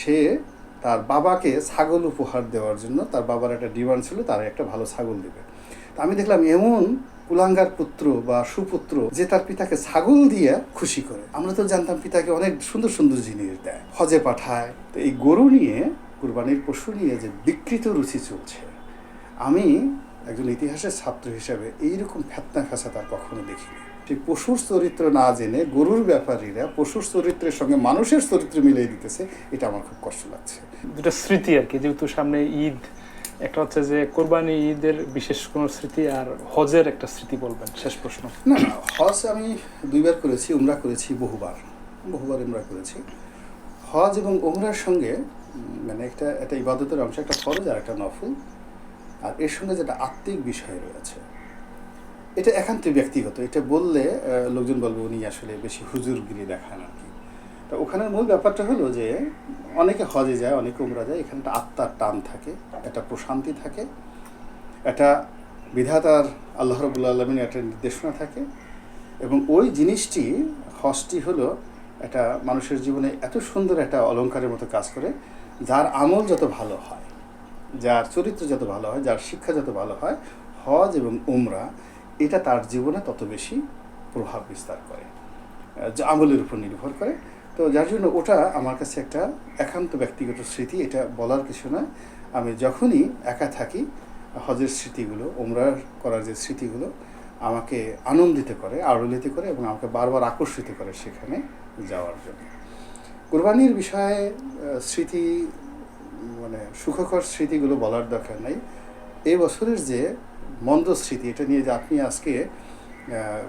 সে তার বাবাকে ছাগল উপহার দেওয়ার জন্য, তার বাবার একটা ডিমান্ড ছিল, তার একটা ভালো ছাগল দেবে। তা আমি দেখলাম এমন কুলাঙ্গার পুত্র বা সুপুত্র যে তার পিতাকে ছাগল দিয়ে খুশি করে। আমরা তো জানতাম পিতাকে অনেক সুন্দর সুন্দর জিনিস দেয়। হজে পাঠায়। তো এই গরু নিয়ে, কুরবানির পশু নিয়ে যে বিকৃত রুচি চলছে, আমি একজন ইতিহাসের ছাত্র হিসাবে এইরকম ফ্যাতনা ফ্যাসা তার কখনো দেখিনি। সেই পশুর চরিত্র না জেনে গরুর ব্যাপারীরা পশুর চরিত্রের সঙ্গে মানুষের চরিত্র মিলিয়ে দিতেছে এটা আমার খুব কষ্ট লাগছে। দুটো স্মৃতি আর কি যেহেতু সামনে ঈদ একটা হচ্ছে যে কোরবানি ঈদের বিশেষ কোনো স্মৃতি আর হজের একটা স্মৃতি বলবেন শেষ প্রশ্ন। না না হজ আমি দুইবার করেছি উমরা করেছি বহুবার বহুবার উমরা করেছি। হজ এবং উমরার সঙ্গে মানে একটা একটা ইবাদতের অংশ একটা ফরজ আর একটা নফল। আর এর সঙ্গে যেটা আত্মিক বিষয় রয়েছে, এটা একান্ত ব্যক্তিগত। এটা বললে লোকজন বলবে উনি আসলে বেশি হুজুরগিরি দেখান আর কি। তা ওখানের মূল ব্যাপারটা হলো যে, অনেকে হজে যায়, অনেকে উমরা যায়, এখানে একটা আত্মার টান থাকে, একটা প্রশান্তি থাকে, একটা বিধাতার আল্লাহ রবুল্লা আলমিনের একটা নির্দেশনা থাকে এবং ওই জিনিসটি, হজটি হলো একটা মানুষের জীবনে এত সুন্দর একটা অলঙ্কারের মতো কাজ করে, যার আমল যত ভালো হয়। যার চরিত্র যত ভালো হয়, যার শিক্ষা যত ভালো হয়, হজ এবং উমরা, এটা তার জীবনে তত বেশি প্রভাব বিস্তার করে আমলের উপর নির্ভর করে। তো যার জন্য ওটা আমার কাছে একটা একান্ত ব্যক্তিগত স্মৃতি, এটা বলার কিছু না। আমি যখনই একা থাকি, হজের স্মৃতিগুলো, উমরার করার যে স্মৃতিগুলো আমাকে আনন্দিত করে আড়লিত করে এবং আমাকে বারবার আকর্ষিত করে সেখানে যাওয়ার জন্য। কোরবানির বিষয়ে স্মৃতি মানে সুখকর স্মৃতিগুলো বলার দরকার নাই। এই বছরের যে মন্দ স্মৃতি, এটা নিয়ে যে আপনি আজকে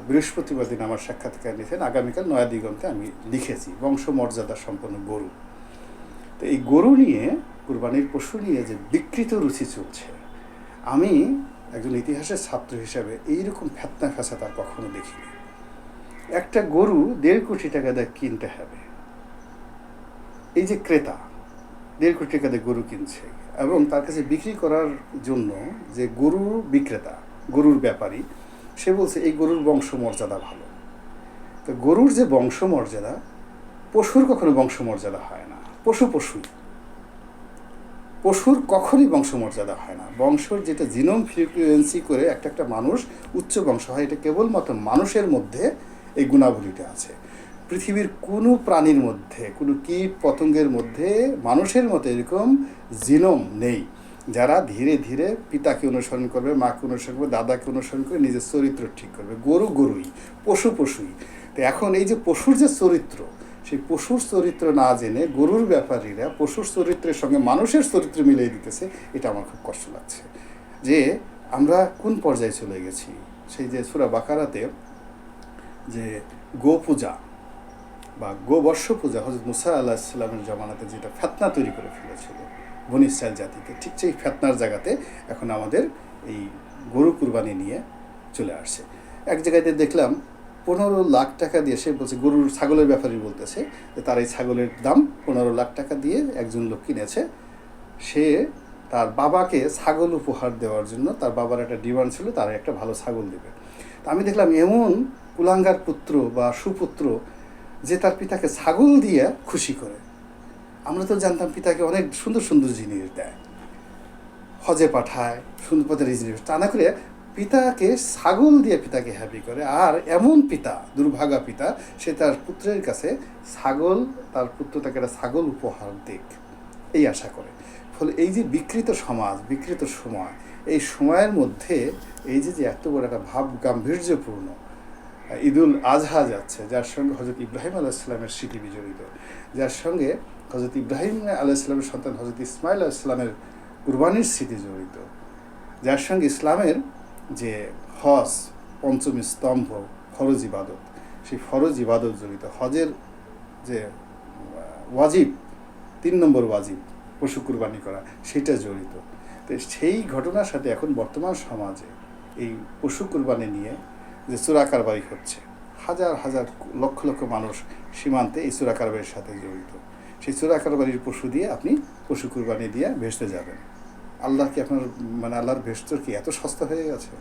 বৃহস্পতিবার দিন আমার সাক্ষাৎকার নিয়েছেন, আগামীকাল নয়া দিগন্তে আমি লিখেছি, বংশমর্যাদা সম্পন্ন গরু। তো এই গরু নিয়ে, কুরবানির পশু নিয়ে যে বিকৃত রুচি চলছে, আমি একজন ইতিহাসের ছাত্র হিসাবে এইরকম ফ্যাতনা ফ্যাসা তার কখনো দেখিনি। একটা গরু দেড় কোটি টাকা দিয়ে কিনতে হবে। এই যে ক্রেতা দেড় কোটি টাকা দিয়ে গরু কিনছে এবং তার কাছে বিক্রি করার জন্য যে গরু বিক্রেতা, গরুর ব্যাপারী, সে বলছে এই গরুর বংশমর্যাদা ভালো। তো গরুর যে বংশমর্যাদা, পশুর কখনো বংশমর্যাদা হয় না। পশু পশু। পশুর কখনই বংশমর্যাদা হয় না। বংশর যেটা জিনোম ফ্রিকুয়েন্সি করে একটা একটা মানুষ উচ্চ বংশ হয়, এটা কেবলমাত্র মানুষের মধ্যে এই গুণাবলীটা আছে। পৃথিবীর কোনো প্রাণীর মধ্যে, কোনো কীট পতঙ্গের মধ্যে মানুষের মতো এরকম জিনোম নেই। যারা ধীরে ধীরে পিতাকে অনুসরণ করবে, মাকে অনুসরণ করবে, দাদাকে অনুসরণ করে নিজের চরিত্র ঠিক করবে। গরু গরুই, পশু পশুই। তো এখন এই যে পশুর যে চরিত্র, সেই পশুর চরিত্র না জেনে গরুর ব্যাপারীরা পশুর চরিত্রের সঙ্গে মানুষের চরিত্র মিলিয়ে দিতেছে, এটা আমার খুব কষ্ট লাগছে। যে আমরা কোন পর্যায়ে চলে গেছি? সেই যে সুরা বাকারাতে যে গো পূজা বা গোবর্ষ পূজা হজরত মুসা আল্লাহ ইসলামের জমানাতে যেটা ফেতনা তৈরি করে ফেলেছিল, বনি ইসরায়েল জাতিতে, ঠিক সেই ফেতনার জায়গাতে এখন আমাদের এই গরু কুরবানি নিয়ে চলে আসছে। এক জায়গাতে দেখলাম পনেরো লাখ টাকা দিয়ে, সে বলছে গরুর ছাগলের ব্যাপারে বলতেছে যে তার এই ছাগলের দাম পনেরো লাখ টাকা দিয়ে একজন লোক কিনেছে। সে তার বাবাকে ছাগল উপহার দেওয়ার জন্য, তার বাবার একটা ডিমান্ড ছিল, তার একটা ভালো ছাগল দেবে। তা আমি দেখলাম এমন কুলাঙ্গার পুত্র বা সুপুত্র যে তার পিতাকে ছাগল দিয়ে খুশি করে। আমরা তো জানতাম পিতাকে অনেক সুন্দর সুন্দর জিনিস দেয়। হজে পাঠায়, সুন্দর পথের জিনিস। তা না করে পিতাকে ছাগল দিয়ে পিতাকে হ্যাপি করে। আর এমন পিতা, দুর্ভাগা পিতা, সে তার পুত্রের কাছে ছাগল, তার পুত্র তাকে একটা ছাগল উপহার দিক। এই আশা করে। ফলে এই যে বিকৃত সমাজ, বিকৃত সময়, এই সময়ের মধ্যে এই যে যে এত বড় একটা ভাব গাম্ভীর্যপূর্ণ ঈদুল আজহা যাচ্ছে, যার সঙ্গে হজরত ইব্রাহিম আলাইসলামের স্মৃতি বিজড়িত যার সঙ্গে হজরত ইব্রাহিম আলাইসলামের সন্তান হজরত ইসমাইল আলাইসলামের কুরবানির স্মৃতি জড়িত, যার সঙ্গে ইসলামের যে হজ পঞ্চম স্তম্ভ, ফরজ ইবাদত, সেই ফরজ ইবাদত জড়িত। হজের যে ওয়াজিব, তিন নম্বর ওয়াজিব, পশু কুরবানি করা, সেটা জড়িত। তো সেই ঘটনার সাথে এখন বর্তমান সমাজে এই পশু কুরবানি নিয়ে যে চোরাকারবারি হচ্ছে। হাজার হাজার লক্ষ লক্ষ মানুষ সীমান্তে এই চোরাকারবারির সাথে জড়িত। সেই চোরাকারবারির পশু দিয়ে আপনি পশু কুরবানি দিয়ে ভেসতে যাবেন। আল্লাহ কি আপনার মানে আল্লাহর ভেস্তর কি এত সস্তা হয়ে গেছে?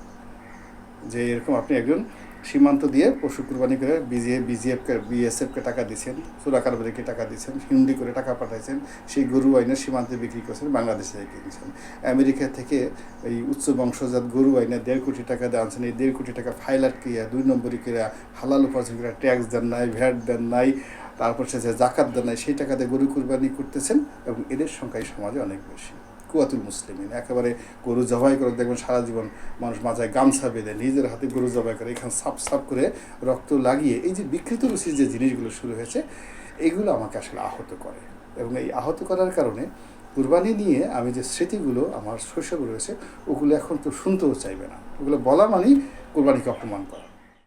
যে এরকম আপনি একজন সীমান্ত দিয়ে পশু কুরবানি করে বিজিএ বিজিএফকে বিএসএফকে টাকা দিচ্ছেন সুরাকারবারিকে টাকা দিচ্ছেন হিন্দি করে টাকা পাঠাইছেন, সেই গরু আইনের সীমান্তে বিক্রি করছেন, বাংলাদেশে কিনছেন আমেরিকা থেকে এই উচ্চ বংশজাত গরু আইনে দেড় কোটি টাকা দিয়ে আনছেন এই দেড় কোটি টাকা ফাইল আটকিয়া দুই নম্বরই করে হালাল উপার্জন করে ট্যাক্স দেন নাই, ভ্যাট দেন নাই, তারপর সে যে জাকাত দেন নাই, সেই টাকাতে গরু কুরবানি করতেছেন এবং এদের সংখ্যা এই সমাজে অনেক বেশি। কুয়াতুল মুসলিমিন। একেবারে গরু জবাই করে দেখবেন সারা জীবন মানুষ মাথায় গামছা বেঁধে নিজের হাতে গরু জবাই করে, এখানে সাপ সাপ করে রক্ত লাগিয়ে এই যে বিকৃত রুচির যে জিনিসগুলো শুরু হয়েছে, এগুলো আমাকে আসলে আহত করে। এবং এই আহত করার কারণে কুরবানি নিয়ে আমি যে স্মৃতিগুলো আমার শৈশবে রয়েছে, ওগুলো এখন তো শুনতেও চাইবে না। ওগুলো বলা মানেই কোরবানিকে অপমান করা।